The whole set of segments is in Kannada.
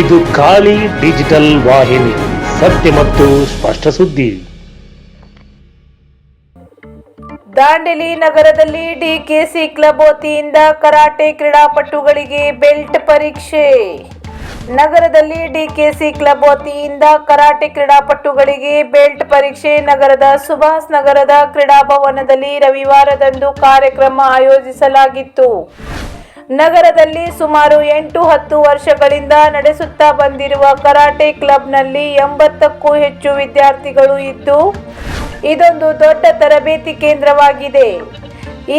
ಇದು ಖಾಲಿ ಡಿಜಿಟಲ್ ವಾಹಿನಿ, ಸತ್ಯ ಮತ್ತು ಸ್ಪಷ್ಟ ಸುದ್ದಿ. ದಾಂಡೇಲಿ ನಗರದಲ್ಲಿ ಡಿಕೆಸಿ ಕ್ಲಬ್ ವತಿಯಿಂದ ಕರಾಟೆ ಕ್ರೀಡಾಪಟುಗಳಿಗೆ ಬೆಲ್ಟ್ ಪರೀಕ್ಷೆ. ನಗರದಲ್ಲಿ ಡಿಕೆಸಿ ಕ್ಲಬ್ ವತಿಯಿಂದ ಕರಾಟೆ ಕ್ರೀಡಾಪಟುಗಳಿಗೆ ಬೆಲ್ಟ್ ಪರೀಕ್ಷೆ. ನಗರದ ಸುಭಾಷ್ ನಗರದ ಕ್ರೀಡಾಭವನದಲ್ಲಿ ರವಿವಾರದಂದು ಕಾರ್ಯಕ್ರಮ ಆಯೋಜಿಸಲಾಗಿತ್ತು. ನಗರದಲ್ಲಿ ಸುಮಾರು ಎಂಟು ಹತ್ತು ವರ್ಷಗಳಿಂದ ನಡೆಸುತ್ತಾ ಬಂದಿರುವ ಕರಾಟೆ ಕ್ಲಬ್ನಲ್ಲಿ ಎಂಬತ್ತಕ್ಕೂ ಹೆಚ್ಚು ವಿದ್ಯಾರ್ಥಿಗಳು ಇದ್ದು, ಇದೊಂದು ದೊಡ್ಡ ತರಬೇತಿ ಕೇಂದ್ರವಾಗಿದೆ.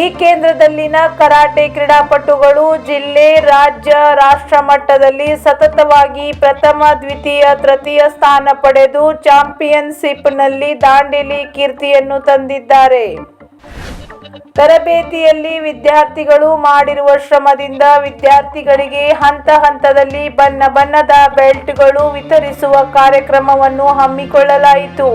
ಈ ಕೇಂದ್ರದಲ್ಲಿನ ಕರಾಟೆ ಕ್ರೀಡಾಪಟುಗಳು ಜಿಲ್ಲೆ, ರಾಜ್ಯ, ರಾಷ್ಟ್ರ ಮಟ್ಟದಲ್ಲಿ ಸತತವಾಗಿ ಪ್ರಥಮ, ದ್ವಿತೀಯ, ತೃತೀಯ ಸ್ಥಾನ ಪಡೆದು ಚಾಂಪಿಯನ್ಶಿಪ್ನಲ್ಲಿ ದಾಂಡೇಲಿ ಕೀರ್ತಿಯನ್ನು ತಂದಿದ್ದಾರೆ. ತರಬೇತಿಯಲ್ಲಿ ವಿದ್ಯಾರ್ಥಿಗಳು ಮಾಡಿರುವ ಶ್ರಮದಿಂದ ವಿದ್ಯಾರ್ಥಿಗಳಿಗೆ ಹಂತ ಹಂತದಲ್ಲಿ ಬಣ್ಣ ಬಣ್ಣದ ಬೆಲ್ಟ್ಗಳು ವಿತರಿಸುವ ಕಾರ್ಯಕ್ರಮವನ್ನು ಹಮ್ಮಿಕೊಳ್ಳಲಾಯಿತು.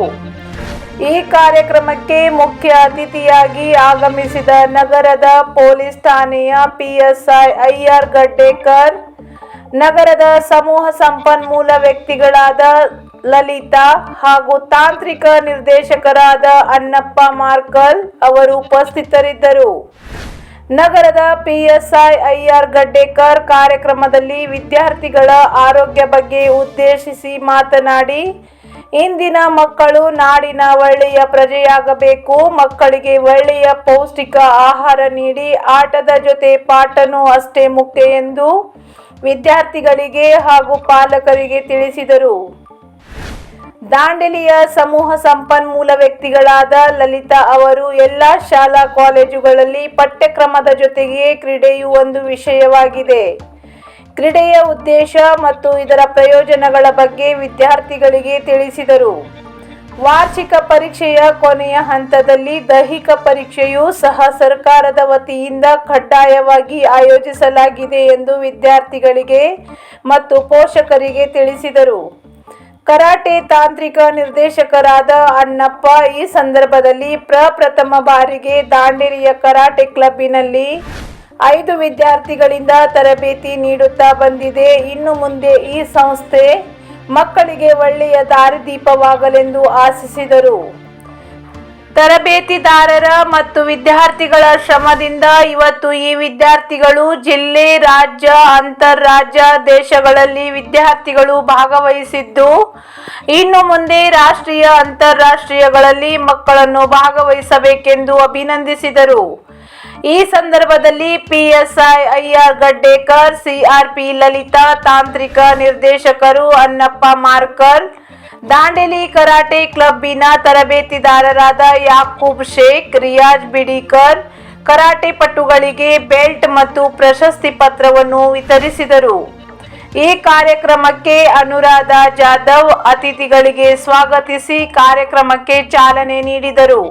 ಈ ಕಾರ್ಯಕ್ರಮಕ್ಕೆ ಮುಖ್ಯ ಅತಿಥಿಯಾಗಿ ಆಗಮಿಸಿದ ನಗರದ ಪೊಲೀಸ್ ಠಾಣೆಯ ಪಿಎಸ್ಐ ಅಯ್ಯರ್ ಗಡ್ಡೇಕರ್, ನಗರದ ಸಮೂಹ ಸಂಪನ್ಮೂಲ ವ್ಯಕ್ತಿಗಳಾದ ಲಲಿತಾ ಹಾಗೂ ತಾಂತ್ರಿಕ ನಿರ್ದೇಶಕರಾದ ಅನ್ನಪ್ಪ ಮಾರ್ಕಲ್ ಅವರು ಉಪಸ್ಥಿತರಿದ್ದರು. ನಗರದ ಪಿಎಸ್ಐ ಐಆರ್ ಗಡ್ಡೇಕರ್ ಕಾರ್ಯಕ್ರಮದಲ್ಲಿ ವಿದ್ಯಾರ್ಥಿಗಳ ಆರೋಗ್ಯ ಬಗ್ಗೆ ಉದ್ದೇಶಿಸಿ ಮಾತನಾಡಿ, ಇಂದಿನ ಮಕ್ಕಳು ನಾಡಿನ ಒಳ್ಳೆಯ ಪ್ರಜೆಯಾಗಬೇಕು, ಮಕ್ಕಳಿಗೆ ಒಳ್ಳೆಯ ಪೌಷ್ಟಿಕ ಆಹಾರ ನೀಡಿ ಆಟದ ಜೊತೆ ಪಾಠನೂ ಅಷ್ಟೇ ಮುಖ್ಯ ಎಂದು ವಿದ್ಯಾರ್ಥಿಗಳಿಗೆ ಹಾಗೂ ಪಾಲಕರಿಗೆ ತಿಳಿಸಿದರು. ದಾಂಡೇಲಿಯ ಸಮೂಹ ಸಂಪನ್ಮೂಲ ವ್ಯಕ್ತಿಗಳಾದ ಲಲಿತಾ ಅವರು ಎಲ್ಲ ಶಾಲಾ ಕಾಲೇಜುಗಳಲ್ಲಿ ಪಠ್ಯಕ್ರಮದ ಜೊತೆಗೆ ಕ್ರೀಡೆಯು ಒಂದು ವಿಷಯವಾಗಿದೆ. ಕ್ರೀಡೆಯ ಉದ್ದೇಶ ಮತ್ತು ಇದರ ಪ್ರಯೋಜನಗಳ ಬಗ್ಗೆ ವಿದ್ಯಾರ್ಥಿಗಳಿಗೆ ತಿಳಿಸಿದರು. ವಾರ್ಷಿಕ ಪರೀಕ್ಷೆಯ ಕೊನೆಯ ಹಂತದಲ್ಲಿ ದೈಹಿಕ ಪರೀಕ್ಷೆಯು ಸಹ ಸರ್ಕಾರದ ವತಿಯಿಂದ ಕಡ್ಡಾಯವಾಗಿ ಆಯೋಜಿಸಲಾಗಿದೆ ಎಂದು ವಿದ್ಯಾರ್ಥಿಗಳಿಗೆ ಮತ್ತು ಪೋಷಕರಿಗೆ ತಿಳಿಸಿದರು. ಕರಾಟೆ ತಾಂತ್ರಿಕ ನಿರ್ದೇಶಕರಾದ ಅಣ್ಣಪ್ಪ ಈ ಸಂದರ್ಭದಲ್ಲಿ ಪ್ರಪ್ರಥಮ ಬಾರಿಗೆ ದಾಂಡೇಲಿಯ ಕರಾಟೆ ಕ್ಲಬ್ಬಿನಲ್ಲಿ ಐದು ವಿದ್ಯಾರ್ಥಿಗಳಿಂದ ತರಬೇತಿ ನೀಡುತ್ತಾ ಬಂದಿದೆ. ಇನ್ನು ಮುಂದೆ ಈ ಸಂಸ್ಥೆ ಮಕ್ಕಳಿಗೆ ಒಳ್ಳೆಯ ದಾರಿದೀಪವಾಗಲೆಂದು ಆಶಿಸಿದರು. ತರಬೇತಿದಾರರ ಮತ್ತು ವಿದ್ಯಾರ್ಥಿಗಳ ಶ್ರಮದಿಂದ ಇವತ್ತು ಈ ವಿದ್ಯಾರ್ಥಿಗಳು ಜಿಲ್ಲೆ, ರಾಜ್ಯ ಅಂತಾರಾಜ್ಯ ದೇಶಗಳಲ್ಲಿ ವಿದ್ಯಾರ್ಥಿಗಳು ಭಾಗವಹಿಸಿದ್ದು. ಇನ್ನು ಮುಂದೆ ರಾಷ್ಟ್ರೀಯ ಅಂತಾರಾಷ್ಟ್ರೀಯಗಳಲ್ಲಿ ಮಕ್ಕಳನ್ನು ಭಾಗವಹಿಸಬೇಕೆಂದು ಅಭಿನಂದಿಸಿದರು. ಈ ಸಂದರ್ಭದಲ್ಲಿ PSI IR Gaddekar, CRP Lalita, ತಾಂತ್ರಿಕ ನಿರ್ದೇಶಕರು ಅನ್ನಪ್ಪ ಮಾರ್ಕರ್ ದಾಂಡೇಲಿ ಕರಾಟೆ ಕ್ಲಬ್ಬಿನ ತರಬೇತಿದಾರರಾದ ಯಾಕೂಬ್ ಶೇಖ್, ರಿಯಾಜ್ ಬಿಡಿಕರ್ ಕರಾಟೆ ಪಟುಗಳಿಗೆ ಬೆಲ್ಟ್ ಮತ್ತು ಪ್ರಶಸ್ತಿ ಪತ್ರವನ್ನು ವಿತರಿಸಿದರು. ಈ ಕಾರ್ಯಕ್ರಮಕ್ಕೆ ಅನುರಾಧ ಜಾಧವ್ ಅತಿಥಿಗಳಿಗೆ ಸ್ವಾಗತಿಸಿ ಕಾರ್ಯಕ್ರಮಕ್ಕೆ ಚಾಲನೆ ನೀಡಿದರು.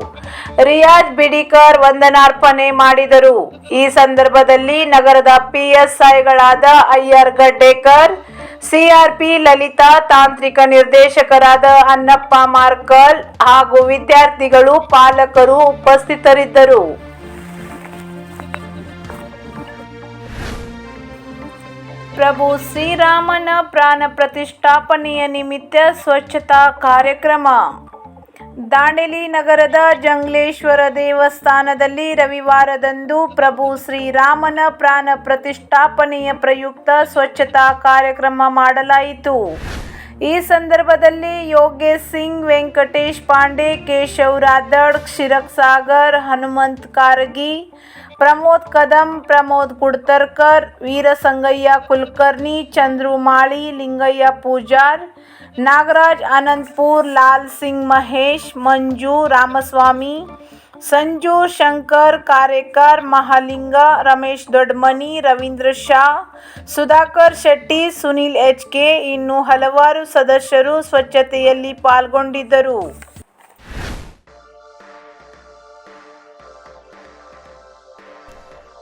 ರಿಯಾಜ್ ಬಿಡಿಕರ್ ವಂದನಾರ್ಪಣೆ ಮಾಡಿದರು. ಈ ಸಂದರ್ಭದಲ್ಲಿ ನಗರದ ಪಿಎಸ್ಐಗಳಾದ ಐಆರ್ ಗಡ್ಡೇಕರ್, ಸಿಆರ್ಪಿ ಲಲಿತಾ, ತಾಂತ್ರಿಕ ನಿರ್ದೇಶಕರಾದ ಅನ್ನಪ್ಪ ಮಾರ್ಕಲ್ ಹಾಗೂ ವಿದ್ಯಾರ್ಥಿಗಳು ಪಾಲಕರು ಉಪಸ್ಥಿತರಿದ್ದರು. ಪ್ರಭು ಶ್ರೀರಾಮನ ಪ್ರಾಣ ಪ್ರತಿಷ್ಠಾಪನೆಯ ನಿಮಿತ್ತ ಸ್ವಚ್ಛತಾ ಕಾರ್ಯಕ್ರಮ. ದಾಂಡೇಲಿ ನಗರದ ಜಂಗ್ಲೇಶ್ವರ ದೇವಸ್ಥಾನದಲ್ಲಿ ರವಿವಾರದಂದು ಪ್ರಭು ಶ್ರೀರಾಮನ ಪ್ರಾಣ ಪ್ರತಿಷ್ಠಾಪನೆಯ ಪ್ರಯುಕ್ತ ಸ್ವಚ್ಛತಾ ಕಾರ್ಯಕ್ರಮ ಮಾಡಲಾಯಿತು. ಈ ಸಂದರ್ಭದಲ್ಲಿ Yogesh Singh, Venkatesh Pandey, Keshav Radad, Kshirsagar, Hanumant Karagi Pramod Kadam, Pramod Kudtarkar Veerasangayya Kulkarni Chandru Mali Lingayya Pujar, Nagaraj Anantapur, Lal Singh Mahesh, Manju Ramaswamy, Sanju Shankar Karekar, Mahalinga, Ramesh Dodmani, Ravindra Shah, Sudhakar Shetty, Sunil H K, ಇನ್ನು ಹಲವಾರು ಸದಸ್ಯರು ಸ್ವಚ್ಛತೆಯಲ್ಲಿ ಪಾಲ್ಗೊಂಡಿದ್ದರು.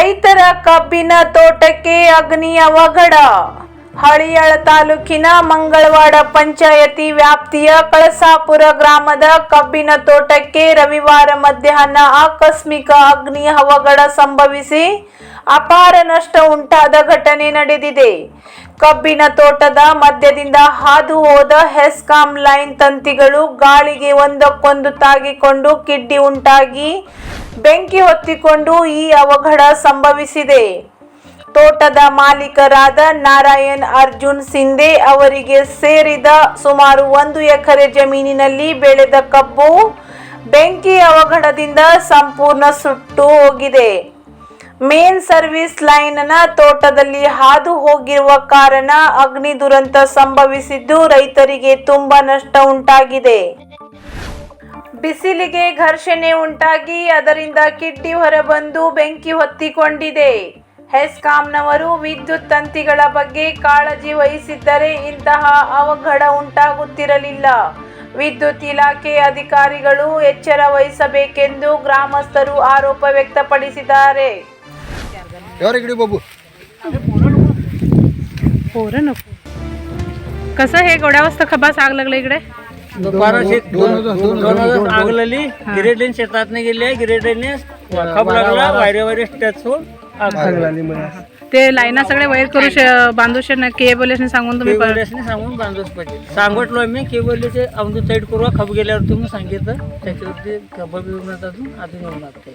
ರೈತರ ಕಬ್ಬಿನ ತೋಟಕ್ಕೆ ಅಗ್ನಿ ಅವಘಡ ಹಳಿಯಾಳ ತಾಲೂಕಿನ ಮಂಗಳವಾಡ ಪಂಚಾಯತಿ ವ್ಯಾಪ್ತಿಯ ಕಳಸಾಪುರ ಗ್ರಾಮದ ಕಬ್ಬಿನ ತೋಟಕ್ಕೆ ರವಿವಾರ ಮಧ್ಯಾಹ್ನ ಆಕಸ್ಮಿಕ ಅಗ್ನಿ ಅವಘಡ ಸಂಭವಿಸಿ ಅಪಾರ ನಷ್ಟ ಉಂಟಾದ ಘಟನೆ ನಡೆದಿದೆ. ಕಬ್ಬಿನ ತೋಟದ ಮಧ್ಯದಿಂದ ಹಾದು ಹೋದ ಹೆಸ್ಕಾಂ ಲೈನ್ ತಂತಿಗಳು ಗಾಳಿಗೆ ಒಂದಕ್ಕೊಂದು ತಾಗಿಕೊಂಡು ಕಿಡ್ಡಿ ಉಂಟಾಗಿ ಬೆಂಕಿ ಹೊತ್ತಿಕೊಂಡು ಈ ಅವಘಡ ಸಂಭವಿಸಿದೆ. ತೋಟದ ಮಾಲೀಕರಾದ ನಾರಾಯಣ್ ಅರ್ಜುನ್ ಸಿಂಧೆ ಅವರಿಗೆ ಸೇರಿದ ಸುಮಾರು ಒಂದು ಎಕರೆ ಜಮೀನಿನಲ್ಲಿ ಬೆಳೆದ ಕಬ್ಬು ಬೆಂಕಿ ಅವಘಡದಿಂದ ಸಂಪೂರ್ಣ ಸುಟ್ಟು ಹೋಗಿದೆ. ಮೇನ್ ಸರ್ವಿಸ್ ಲೈನ್ನ ತೋಟದಲ್ಲಿ ಹಾದು ಹೋಗಿರುವ ಕಾರಣ ಅಗ್ನಿ ದುರಂತ ಸಂಭವಿಸಿದ್ದು ರೈತರಿಗೆ ತುಂಬಾ ನಷ್ಟ ಉಂಟಾಗಿದೆ. ಬಿಸಿಲಿಗೆ ಘರ್ಷಣೆ ಉಂಟಾಗಿ ಅದರಿಂದ ಕಿಡ್ಡಿ ಹೊರಬಂದು ಬೆಂಕಿ ಹೊತ್ತಿಕೊಂಡಿದೆ ಹೆಸ್ಕಾಂನವರು ವಿದ್ಯುತ್ ತಂತಿಗಳ ಬಗ್ಗೆ ಕಾಳಜಿ ವಹಿಸಿದ್ದರೆ ಇಂತಹ ಅವಘಡ ಉಂಟಾಗುತ್ತಿರಲಿಲ್ಲ ವಿದ್ಯುತ್ ಇಲಾಖೆ ಅಧಿಕಾರಿಗಳು ಎಚ್ಚರ ವಹಿಸಬೇಕೆಂದು ಗ್ರಾಮಸ್ಥರು ಆರೋಪ ವ್ಯಕ್ತಪಡಿಸಿದ್ದಾರೆ यावर इकडे बाबू पोरं नको कसं हे एवढ्या वाजता खबास आग लागलं इकडे बाराशे दोन दोन गिरेडीन शेतात गेले गिरेडीने खप लागला वायरे वायरे आग लागली ते लाईना सगळे वैर करू श- बांधू शक केबलेसने सांगून तुम्ही सांगून बांधूच पाहिजे. सांगटलो मी केबलचे अमदू साईड करू खप गेल्यावर तुम्ही सांगितलं. त्याच्यावरती खप बिवण्यात अजून अजून होऊन लागते.